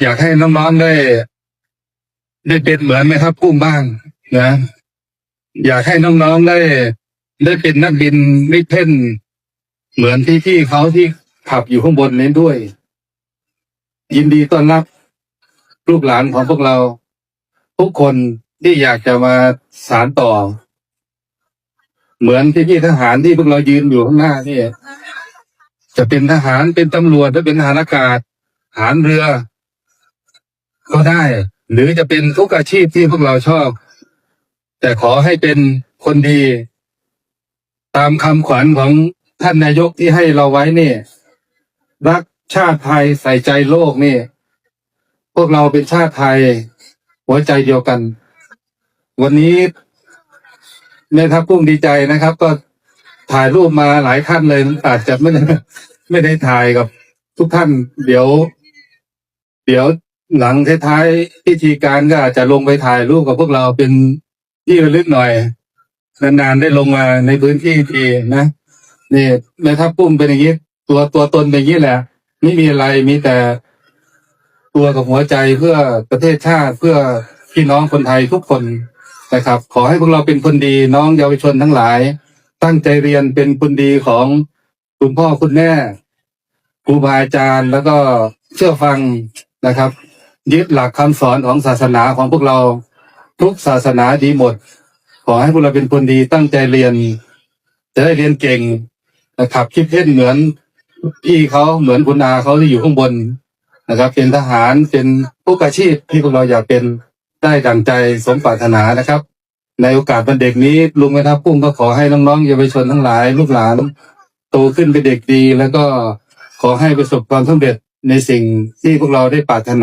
อยากให้น้องๆได้ ได้เป็นเหมือนไหมครับกุ้งบ้างนะอยากให้น้องๆได้ ได้เป็นนักบินมิเพ่นเหมือนที่พี่เขาที่ขับอยู่ข้างบนนี้ด้วย ยินดีต้อนรับลูกหลานของพวกเรา ทุกคนที่อยากจะมาสารต่อ เหมือนที่พี่ทหารที่พวกเรายืนอยู่ข้างหน้านี่จะเป็นทหารเป็นตำรวจหรือเป็นทหารอากาศทหารเรือ ก็ได้ หรือจะเป็นทุกอาชีพที่พวกเราชอบ แต่ขอให้เป็นคนดี ตามคำขวัญของท่านนายกที่ให้เราไว้นี่ รักชาติไทยใส่ใจโลกนี่ พวกเราเป็นชาติไทย หัวใจเดียวกัน วันนี้แม่ทัพกุ้งดีใจนะครับ ก็ถ่ายรูปมาหลายท่านเลยอาจจะไม่ได้ไม่ได้ถ่ายกับทุกท่าน เดี๋ยว เดี๋ยว หลังท้ายๆพิธีการก็อาจจะลงไปถ่ายรูปกับพวกเราเป็นที่ระลึกหน่อย นานๆได้ลงมาในพื้นที่ทีนะนี่แม่ทัพปุ้มเป็นอย่างนี้ตัวตัวตนเป็นอย่างนี้แหละ ไม่มีอะไรมีแต่ตัวกับหัวใจเพื่อประเทศชาติเพื่อพี่น้องคนไทยทุกคนนะครับ ขอให้พวกเราเป็นคนดีน้องเยาวชนทั้งหลาย ตั้งใจเรียนเป็นคนดีของคุณพ่อคุณแม่ครูบาอาจารย์แล้วก็เชื่อฟังนะครับ ยึดหลักคำสอนของศาสนาของพวกเราทุกศาสนาดีหมด ขอให้พวกเราเป็นคนดีตั้งใจเรียน จะได้เรียนเก่งนะครับคิดเพ่นเหมือนพี่เขาเหมือนคุณอาเขาที่อยู่ข้างบนนะครับ เป็นทหารเป็นผู้อาชีพที่พวกเราอยากเป็นได้ดั่งใจสมปรารถนานะครับ ในโอกาสวันเด็กนี้ลุงแม่ทัพกุ้งก็ขอให้น้องๆเยาวชนทั้งหลาย ลูกหลานโตขึ้นเป็นเด็กดี แล้วก็ขอให้ประสบความสำเร็จในสิ่งที่พวกเราได้ปรารถนา